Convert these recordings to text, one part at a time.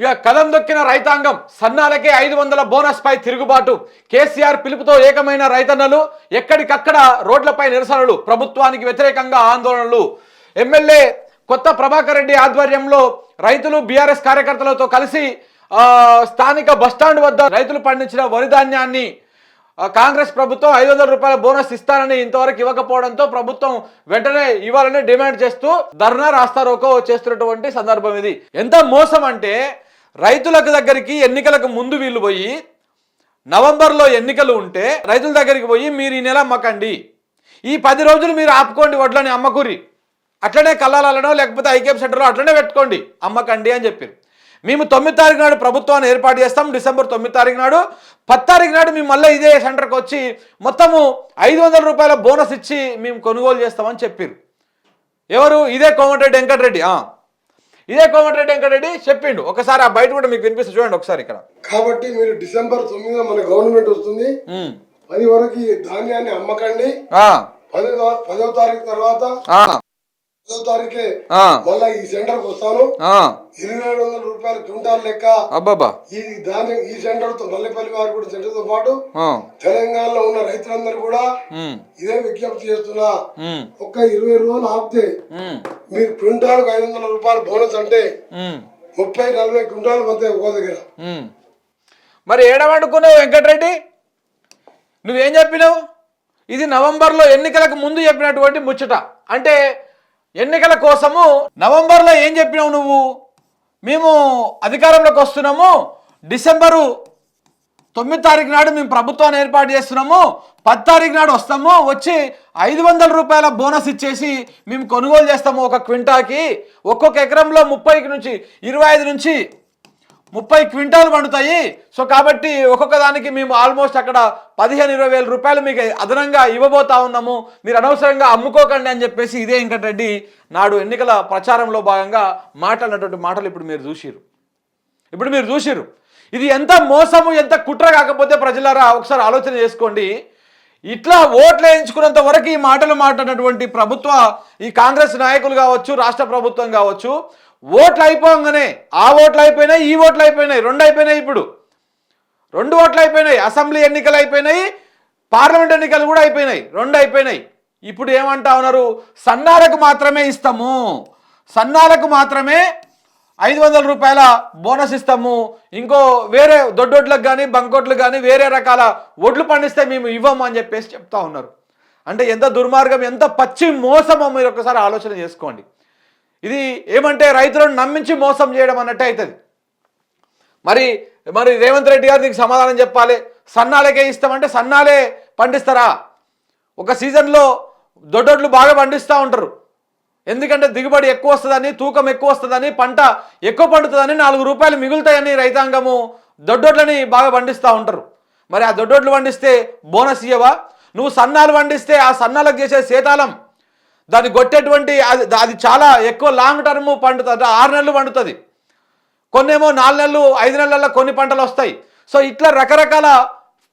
ఇక కదం దొక్కిన రైతాంగం సన్నాలకే ఐదు వందల బోనస్ పై తిరుగుబాటు. కేసీఆర్ పిలుపుతో ఏకమైన రైతన్నలు ఎక్కడికక్కడ రోడ్లపై నిరసనలు ప్రభుత్వానికి వ్యతిరేకంగా ఆందోళనలు. ఎమ్మెల్యే కొత్త ప్రభాకర్ రెడ్డి ఆధ్వర్యంలో రైతులు బీఆర్ఎస్ కార్యకర్తలతో కలిసి స్థానిక బస్టాండ్ వద్ద రైతులు పండించిన వరి ధాన్యాన్ని కాంగ్రెస్ ప్రభుత్వం ఐదు వందల రూపాయల బోనస్ ఇస్తానని ఇంతవరకు ఇవ్వకపోవడంతో ప్రభుత్వం వెంటనే ఇవ్వాలని డిమాండ్ చేస్తూ ధర్నా రాస్తారోకో చేస్తున్నటువంటి సందర్భం ఇది. ఎంత మోసం అంటే రైతులకు దగ్గరికి ఎన్నికలకు ముందు వీళ్ళు పోయి నవంబర్లో ఎన్నికలు ఉంటే రైతుల దగ్గరికి పోయి మీరు ఈ నెల అమ్మకండి. ఈ పది రోజులు మీరు ఆపుకోండి వడ్లని అమ్మకూరి. అట్లనే కల్లాలనో లేకపోతే ఐకేఎం సెంటర్లో అట్లనే పెట్టుకోండి. అమ్మకండి అని చెప్పారు. మేము తొమ్మిది తారీఖు నాడు ప్రభుత్వాన్ని ఏర్పాటు చేస్తాం. డిసెంబర్ తొమ్మిది తారీఖు నాడు. పది తారీఖు నాడు మేము మళ్ళీ ఇదే సెంటర్కి వచ్చి మొత్తము ఐదు వందల రూపాయల బోనస్ ఇచ్చి మేము కొనుగోలు చేస్తామని చెప్పారు. ఎవరు? ఇదే కోమటిరెడ్డి వెంకటరెడ్డి. ఇదే కోమటిరెడ్డి వెంకటరెడ్డి చెప్పిండు. ఒకసారి ఆ బయట కూడా మీకు వినిపిస్తుంది చూడండి ఒకసారి ఇక్కడ. కాబట్టి మీరు డిసెంబర్ తొమ్మిదిన మన గవర్నమెంట్ వస్తుంది. పది వరకు ధాన్యాన్ని అమ్మకండి. పదో తారీఖు తర్వాత తారీఖే ఆ. మళ్ళా ఈ సెంటర్కు వస్తాను ఆ. ఇరవై ఏడు వందల రూపాయలు క్వింటాల్ లెక్క అబ్బాబా ఈ ధాన్యం ఈ సెంటర్తో మల్లెపల్లి వారి కూడా సెంటర్తో పాటు. తెలంగాణలో ఉన్న రైతులందరూ కూడా. ఇదే విజ్ఞప్తి చేస్తున్నా. ఒక్క ఇరవై రోజులు ఆపితే. మీరు క్వింటాల్ ఐదు వందల రూపాయలు బోనస్ అంటే. ముప్పై నలభై క్వింటాల్ మధ్య ఒక దగ్గర. మరి ఏడవనుకున్నావు వెంకటరెడ్డి నువ్వేం చెప్పినావు ఇది నవంబర్లో ఎన్నికలకు ముందు చెప్పినటువంటి ముచ్చట అంటే ఎన్నికల కోసము నవంబర్లో ఏం చెప్పినావు నువ్వు? మేము అధికారంలోకి వస్తున్నాము. డిసెంబరు తొమ్మిది తారీఖు నాడు మేము ప్రభుత్వాన్ని ఏర్పాటు చేస్తున్నాము. పది తారీఖు నాడు వస్తాము. వచ్చి ఐదు వందల రూపాయల బోనస్ ఇచ్చేసి మేము కొనుగోలు చేస్తాము ఒక క్వింటాకి ఒక్కొక్క ఎకరంలో ముప్పైకి నుంచి ఇరవై ఐదు నుంచి ముప్పై క్వింటాలు పండుతాయి. సో కాబట్టి ఒక్కొక్క దానికి మేము ఆల్మోస్ట్ అక్కడ పదిహేను ఇరవై వేల రూపాయలు మీకు అదనంగా ఇవ్వబోతా ఉన్నాము. మీరు అనవసరంగా అమ్ముకోకండి అని చెప్పేసి ఇదే వెంకటరెడ్డి నాడు ఎన్నికల ప్రచారంలో భాగంగా మాట్లాడినటువంటి మాటలు ఇప్పుడు మీరు చూసిరు ఇప్పుడు మీరు చూసిరు ఇది ఎంత మోసము ఎంత కుట్ర కాకపోతే ప్రజలారా ఒకసారి ఆలోచన చేసుకోండి. ఇట్లా ఓట్లు వేయించుకున్నంత వరకు ఈ మాటలు మాట్లాడినటువంటి ప్రభుత్వ ఈ కాంగ్రెస్ నాయకులు కావచ్చు రాష్ట్ర ప్రభుత్వం కావచ్చు ఓట్లు అయిపోగానే ఆ ఓట్లు అయిపోయినాయి ఈ ఓట్లు అయిపోయినాయి రెండు అయిపోయినాయి ఇప్పుడు. రెండు ఓట్లు అయిపోయినాయి అసెంబ్లీ ఎన్నికలు అయిపోయినాయి పార్లమెంట్ ఎన్నికలు కూడా అయిపోయినాయి రెండు అయిపోయినాయి. ఇప్పుడు ఏమంటా ఉన్నారు? సన్నాలకు మాత్రమే ఇస్తాము. సన్నాలకు మాత్రమే ఐదు వందల రూపాయల బోనస్ ఇస్తాము. ఇంకో వేరే దొడ్డొడ్లకు కానీ బంకోట్లకు కానీ వేరే రకాల ఒడ్లు పండిస్తే మేము ఇవ్వము అని చెప్పేసి చెప్తా ఉన్నారు. అంటే ఎంత దుర్మార్గం ఎంత పచ్చి మోసమో మీరు ఒకసారి ఆలోచన చేసుకోండి. ఇది ఏమంటే రైతులను నమ్మించి మోసం చేయడం అన్నట్టు అవుతుంది. మరి మరి రేవంత్ రెడ్డి గారు దీనికి సమాధానం చెప్పాలి. సన్నాలకే ఇస్తామంటే సన్నాలే పండిస్తారా? ఒక సీజన్లో దొడ్డొడ్లు బాగా పండిస్తూ ఉంటారు. ఎందుకంటే దిగుబడి ఎక్కువ వస్తుందని తూకం ఎక్కువ వస్తుందని పంట ఎక్కువ పండుతుందని నాలుగు రూపాయలు మిగులుతాయని రైతాంగము దొడ్డొడ్లని బాగా పండిస్తూ ఉంటారు. మరి ఆ దొడ్డొడ్లు పండిస్తే బోనస్ ఇయ్యవా? నువ్వు సన్నాలు పండిస్తే ఆ సన్నాలకు చేసే శీతాలం దాన్ని కొట్టేటువంటి అది అది చాలా ఎక్కువ లాంగ్ టర్మ్ పండుతుంది. అంటే ఆరు నెలలు పండుతుంది. కొన్నేమో నాలుగు నెలలు ఐదు నెలల్లో కొన్ని పంటలు వస్తాయి. సో ఇట్లా రకరకాల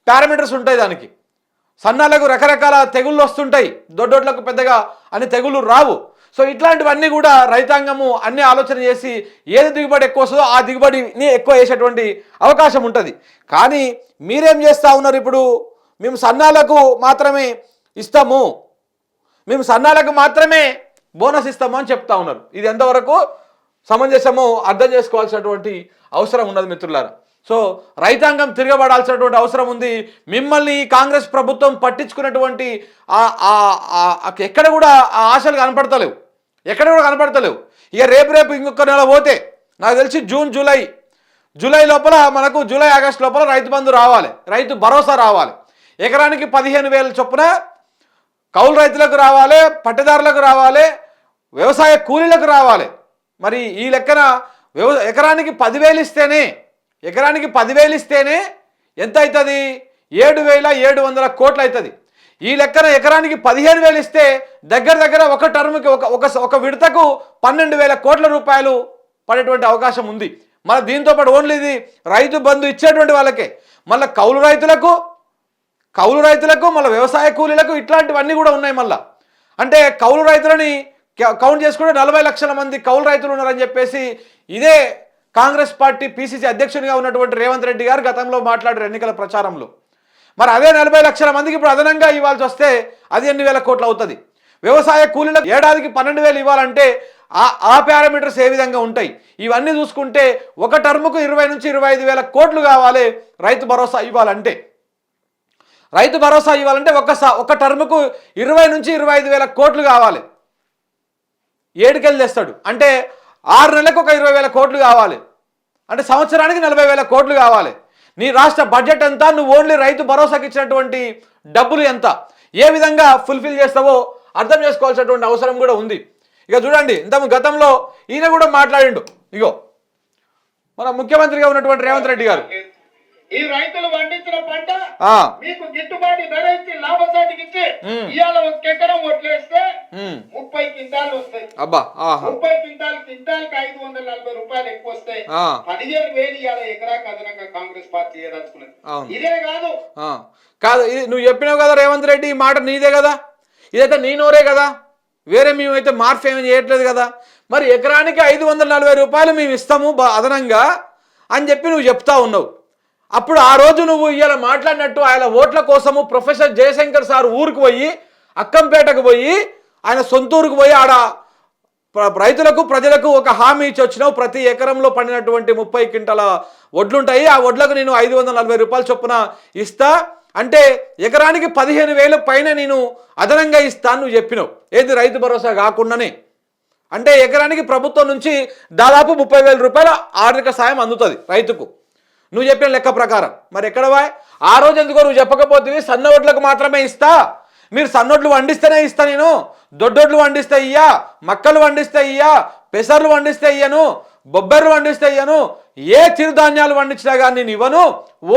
పారామీటర్స్ ఉంటాయి దానికి. సన్నాలకు రకరకాల తెగుళ్ళు వస్తుంటాయి. దొడ్డొడ్లకు పెద్దగా అని తెగుళ్ళు రావు. సో ఇట్లాంటివన్నీ కూడా రైతాంగము అన్ని ఆలోచన చేసి ఏది దిగుబడి ఎక్కువ వస్తుందో ఆ దిగుబడిని ఎక్కువ వేసేటువంటి అవకాశం ఉంటుంది. కానీ మీరేం చేస్తూ ఉన్నారు ఇప్పుడు? మేము సన్నాలకు మాత్రమే ఇస్తాము. మేము సన్నాలకు మాత్రమే బోనస్ ఇస్తాము అని చెప్తా ఉన్నారు. ఇది ఎంతవరకు సమంజసమో అర్థం చేసుకోవాల్సినటువంటి అవసరం ఉన్నది మిత్రులారా. సో రైతాంగం తిరగబడాల్సినటువంటి అవసరం ఉంది. మిమ్మల్ని ఈ కాంగ్రెస్ ప్రభుత్వం పట్టించుకున్నటువంటి ఎక్కడ కూడా ఆ ఆశలు కనపడతలేవు. ఎక్కడ కూడా కనపడతలేవు. ఇక రేపు రేపు ఇంకొక నెల పోతే నాకు తెలిసి జూన్ జూలై జూలై లోపల మనకు జూలై ఆగస్ట్ లోపల రైతు బంధు రావాలి. రైతు భరోసా రావాలి. ఎకరానికి పదిహేను వేల చొప్పున కౌలు రైతులకు రావాలి పట్టదారులకు రావాలి వ్యవసాయ కూలీలకు రావాలి. మరి ఈ లెక్కన వ్యవ ఎకరానికి పదివేలు ఇస్తేనే ఎకరానికి పదివేలు ఇస్తేనే ఎంత అవుతుంది ఏడు వేల ఏడు వందల కోట్లు అవుతుంది ఈ లెక్కన ఎకరానికి పదిహేను వేలు ఇస్తే దగ్గర దగ్గర ఒక టర్మ్కి ఒక ఒక ఒక విడతకు పన్నెండు వేల కోట్ల రూపాయలు పడేటువంటి అవకాశం ఉంది. మరి దీంతో పాటు ఓన్లీ ఇది రైతు బంధు ఇచ్చేటువంటి వాళ్ళకే. మళ్ళీ కౌలు రైతులకు కౌలు రైతులకు మళ్ళీ వ్యవసాయ కూలీలకు ఇట్లాంటివన్నీ కూడా ఉన్నాయి మళ్ళా. అంటే కౌలు రైతులని క- కౌంట్ చేసుకుంటే నలభై లక్షల మంది కౌలు రైతులు ఉన్నారని చెప్పేసి ఇదే కాంగ్రెస్ పార్టీ పీసీసీ అధ్యక్షునిగా ఉన్నటువంటి రేవంత్ రెడ్డి గారు గతంలో మాట్లాడారు ఎన్నికల ప్రచారంలో. మరి అదే నలభై లక్షల మందికి ఇప్పుడు అదనంగా ఇవ్వాల్సి వస్తే అది ఎన్ని వేల కోట్లు అవుతుంది? వ్యవసాయ కూలీలకు ఏడాదికి పన్నెండు వేలు ఇవ్వాలంటే ఆ ఆ పారామీటర్స్ ఏ విధంగా ఉంటాయి? ఇవన్నీ చూసుకుంటే ఒక టర్ముకు ఇరవై నుంచి ఇరవై ఐదు వేల కోట్లు కావాలి రైతు భరోసా ఇవ్వాలంటే. రైతు భరోసా ఇవ్వాలంటే ఒక్క స- ఒక టర్ముకు ఇరవై నుంచి ఇరవై ఐదు వేల కోట్లు కావాలి. ఏడుకెళ్ళి తెస్తాడు. అంటే ఆరు నెలలకు ఒక ఇరవై వేల కోట్లు కావాలి. అంటే సంవత్సరానికి నలభై వేల కోట్లు కావాలి. నీ రాష్ట్ర బడ్జెట్ ఎంత? నువ్వు ఓన్లీ రైతు భరోసాకి ఇచ్చినటువంటి డబ్బులు ఎంత? ఏ విధంగా ఫుల్ఫిల్ చేస్తావో అర్థం చేసుకోవాల్సినటువంటి అవసరం కూడా ఉంది. ఇక చూడండి ఇంత గతంలో ఈయన కూడా మాట్లాడిండు. ఇగో మన ముఖ్యమంత్రిగా ఉన్నటువంటి రేవంత్ రెడ్డి గారు. ఈ రైతులు పండించిన పంట మీకు గిట్టుబాటు ధర ఇచ్చి లాభసాటికి ఇచ్చి. ఇవాళ ఒక ఎకరం ఉమ్, ముప్పై క్వింటాలు వస్తాయి. అబ్బా ముప్పై క్వింటాల్ క్వింటాల్కి ఐదు వందల నలభై రూపాయలు ఎక్కువ వస్తాయి. పదిహేను వేలు ఇవాళ ఎకరాకు అదనంగా కాంగ్రెస్ పార్టీ చేయదలుచుకున్నది. ఇదే కాదు. కాదు ఇది నువ్వు చెప్పినావు కదా రేవంత్ రెడ్డి ఈ మాట నీదే కదా? ఇదైతే నీ నోరే కదా? వేరే మేమైతే మార్పు ఏమీ చేయట్లేదు కదా? మరి ఎకరానికి ఐదు వందల నలభై రూపాయలు మేము ఇస్తాము అదనంగా అని చెప్పి నువ్వు చెప్తా ఉన్నావు. అప్పుడు ఆ రోజు నువ్వు ఇవాళ మాట్లాడినట్టు ఆయన ఓట్ల కోసము ప్రొఫెసర్ జయశంకర్ సార్ ఊరికి పోయి అక్కంపేటకు పోయి ఆయన సొంత పోయి ఆడ రైతులకు ప్రజలకు ఒక హామీ ఇచ్చి వచ్చినావు. ప్రతి ఎకరంలో పండినటువంటి ముప్పై క్వింటాల వడ్లుంటాయి. ఆ వడ్లకు నేను ఐదు వందల నలభై రూపాయల చొప్పున ఇస్తా. అంటే ఎకరానికి పదిహేను వేలు పైన నేను అదనంగా ఇస్తా నువ్వు చెప్పినావు. ఏది రైతు భరోసా కాకుండానే. అంటే ఎకరానికి ప్రభుత్వం నుంచి దాదాపు ముప్పై వేల రూపాయల ఆర్థిక సాయం అందుతుంది రైతుకు. నువ్వు చెప్పిన లెక్క ప్రకారం. మరి ఎక్కడ వాయ్? ఆ రోజు ఎందుకో నువ్వు చెప్పకపోతే సన్నవడ్లకు మాత్రమే ఇస్తా. మీరు సన్నొడ్లు వండిస్తేనే ఇస్తా నేను. దొడ్డొడ్లు వండిస్తే ఇయ్యా మక్కలు వండిస్తే ఇయ్యా పెసర్లు వండిస్తే ఇయ్యను బొబ్బర్లు వండిస్తే ఇయ్యను ఏ చిరుధాన్యాలు వండించినా కానీ నేను ఇవ్వను.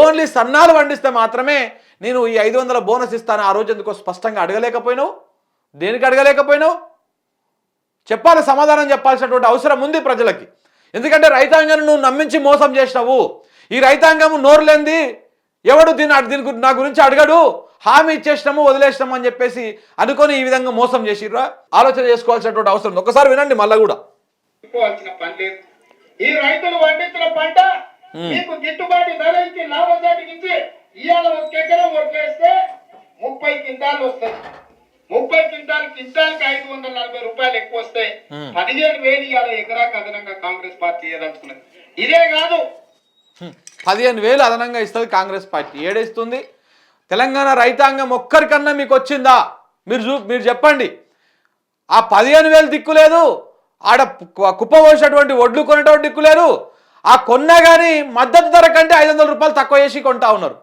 ఓన్లీ సన్నాలు వండిస్తే మాత్రమే నేను ఈ ఐదు వందల బోనస్ ఇస్తాను. ఆ రోజు ఎందుకో స్పష్టంగా అడగలేకపోయినావు? దేనికి అడగలేకపోయినావు? చెప్పాలి సమాధానం చెప్పాల్సినటువంటి అవసరం ఉంది ప్రజలకి. ఎందుకంటే రైతాంగాన్ని నువ్వు నమ్మించి మోసం చేసినావు. ఈ రైతాంగం నోరు లేనిది ఎవడు దీని దీని నా గురించి అడగడు? హామీ ఇచ్చేసినాము వదిలేసినాము అని చెప్పేసి అనుకొని ఈ విధంగా మోసం చేసిర్రా? ఆలోచన చేసుకోవాల్సినటువంటి అవసరం. ఒకసారి వినండి మళ్ళా కూడా. ఈ రైతులు పండించిన పంట మీకు గిట్టుబాటు ధర ఇచ్చి లాభసాటికి ఇచ్చి ఇవాళ ఒక ఎకరం ఒట్లేస్తే ముప్పై క్వింటాలు వస్తాయి. ముప్పై క్వింటాల్ క్వింటాల్కి ఐదు వందల నలభై రూపాయలు ఎక్కువ వస్తాయి. పదిహేను వేలు ఇవాళ ఎకరాకు అదనంగా కాంగ్రెస్ పార్టీ చేయదలుచుకున్నది ఇదే కాదు. పదిహేను వేలు అదనంగా ఇస్తుంది కాంగ్రెస్ పార్టీ. ఏడేస్తుంది? తెలంగాణ రైతాంగం ఒక్కరికన్నా మీకు వచ్చిందా? మీరు చూ మీరు చెప్పండి. ఆ పదిహేను వేలు దిక్కు లేదు. ఆడ కు- కుప్ప పోసినటువంటి ఒడ్లు కొనేటువంటి దిక్కు లేదు. ఆ కొన్నా కానీ మద్దతు ధర కంటే ఐదు వందల రూపాయలు తక్కువ చేసి కొంటా ఉన్నారు.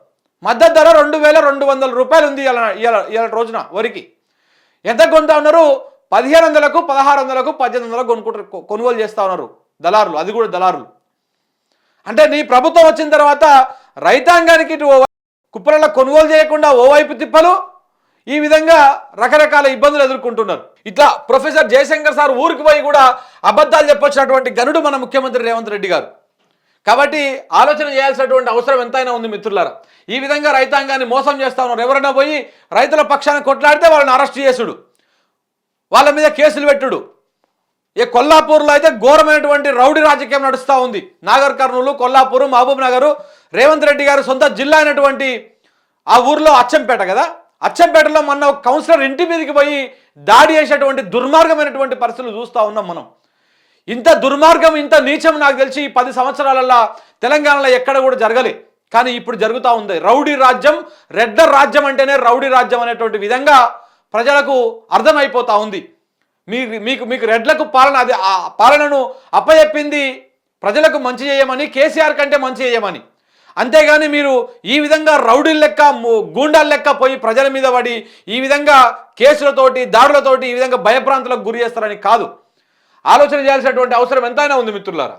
మద్దతు ధర రెండు వేల రెండు వందల రూపాయలు ఉంది ఇవాళ రోజున వరికి. ఎంత కొంటా ఉన్నారు? పదిహేను వందలకు పదహారు వందలకు పద్దెనిమిది వందలకు కొనుక్కుంటారు కొనుగోలు చేస్తూ ఉన్నారు దళారులు. అది కూడా దళారులు. అంటే నీ ప్రభుత్వం వచ్చిన తర్వాత రైతాంగానికి ఇటు ఓ కుప్పలలో కొనుగోలు చేయకుండా ఓవైపు తిప్పలు ఈ విధంగా రకరకాల ఇబ్బందులు ఎదుర్కొంటున్నారు. ఇట్లా ప్రొఫెసర్ జయశంకర్ సార్ ఊరికి పోయి కూడా అబద్ధాలు చెప్పొచ్చినటువంటి గనుడు మన ముఖ్యమంత్రి రేవంత్ రెడ్డి గారు. కాబట్టి ఆలోచన చేయాల్సినటువంటి అవసరం ఎంతైనా ఉంది మిత్రులారా. ఈ విధంగా రైతాంగాన్ని మోసం చేస్తా ఉన్నారు. ఎవరైనా పోయి రైతుల పక్షాన కొట్లాడితే వాళ్ళని అరెస్ట్ చేసుడు. వాళ్ళ మీద కేసులు పెట్టుడు. ఈ కొల్లాపూర్లో అయితే ఘోరమైనటువంటి రౌడీ రాజకీయం నడుస్తూ ఉంది. నాగర్ కర్నూలు కొల్లాపూర్ మహబూబ్ నగర్ రేవంత్ రెడ్డి గారు సొంత జిల్లా అయినటువంటి ఆ ఊర్లో అచ్చంపేట కదా? అచ్చంపేటలో మొన్న ఒక కౌన్సిలర్ ఇంటి మీదకి పోయి దాడి చేసేటువంటి దుర్మార్గమైనటువంటి పరిస్థితులు చూస్తూ ఉన్నాం మనం. ఇంత దుర్మార్గం ఇంత నీచం నాకు తెలిసి ఈ పది సంవత్సరాలలో తెలంగాణలో ఎక్కడ కూడా జరగలే. కానీ ఇప్పుడు జరుగుతూ ఉంది. రౌడీ రాజ్యం రెడ్డర్ రాజ్యం అంటేనే రౌడీ రాజ్యం అనేటువంటి విధంగా ప్రజలకు అర్థమైపోతూ ఉంది. మీ మీకు మీకు రెడ్లకు పాలన అది ఆ పాలనను అప్పచెప్పింది ప్రజలకు మంచి చేయమని కేసీఆర్ కంటే మంచి చేయమని. అంతేగాని మీరు ఈ విధంగా రౌడీల లెక్క గూండాల లెక్క పోయి ప్రజల మీద పడి ఈ విధంగా కేసులతోటి దాడులతోటి ఈ విధంగా భయభ్రాంతులకు గురి చేస్తారని కాదు. ఆలోచన చేయాల్సినటువంటి అవసరం ఎంతైనా ఉంది మిత్రులారా.